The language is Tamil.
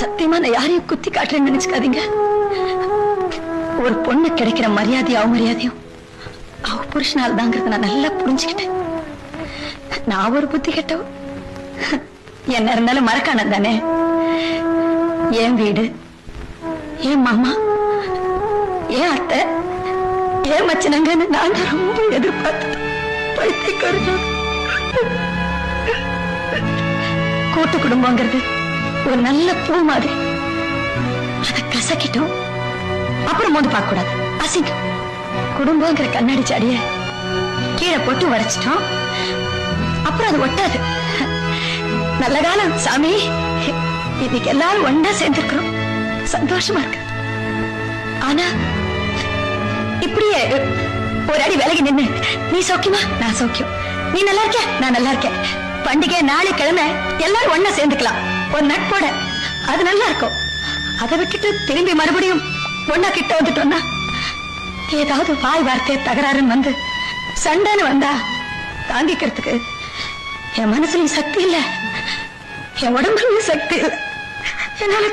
சத்தியமா நான் யாரையும் குத்தி காட்டுறேன்னு நினைச்சுக்காதீங்க. ஒரு பொண்ணு கிடைக்கிற மரியாதையும் அவமரியாதையும் அவ புருஷனால் தாங்கிறத நான் நல்லா புரிஞ்சுக்கிட்டேன். நான் ஒரு புத்தி கெட்டவ. என்ன இருந்தாலும் மறக்கானது தானே. என் வீடு என் மாமா என் அத்தை ஏன் மச்சினங்கன்னு நான் ரொம்ப எதிர்பார்த்து பைத்தியக்காரன். கூட்டு குடும்பங்கிறது ஒரு நல்ல பூ மாதிரி. அதை கசக்கிட்டோம். அப்புறம் மோந்து பார்க்க கூடாது அசிங்கம். குடும்பங்கிற கண்ணாடி சாடிய கீழே போட்டு வரைச்சிட்டோம். அப்புறம் அது ஒட்டாது. நல்ல காலம் சாமி. இன்னைக்கு எல்லாரும் ஒன்னா சேர்ந்திருக்கிறோம். சந்தோஷமா இருக்கு. ஆனா இப்படியே ஒரு அடி விலகி நின்னு நீ சௌக்கியமா? நான் சௌக்கியம். நீ நல்லா இருக்க நான் நல்லா இருக்கேன். பண்டிகை நாளை கிழமை எல்லாரும் ஒன்னா சேர்ந்துக்கலாம். உன் நட்போட அது நல்லா இருக்கும் அதை விட்டுட்டு திரும்பி மறுபடியும் ஒன்னா கிட்ட வந்துட்டோம்னா ஏதாவது வாய் வார்த்தை தகராறுன்னு வந்து சண்டைன்னு வந்தா தாங்கிக்கிறதுக்கு என் மனசுலயும் சக்தி இல்ல. என் உடம்புலயும் சக்தி இல்ல. என்னால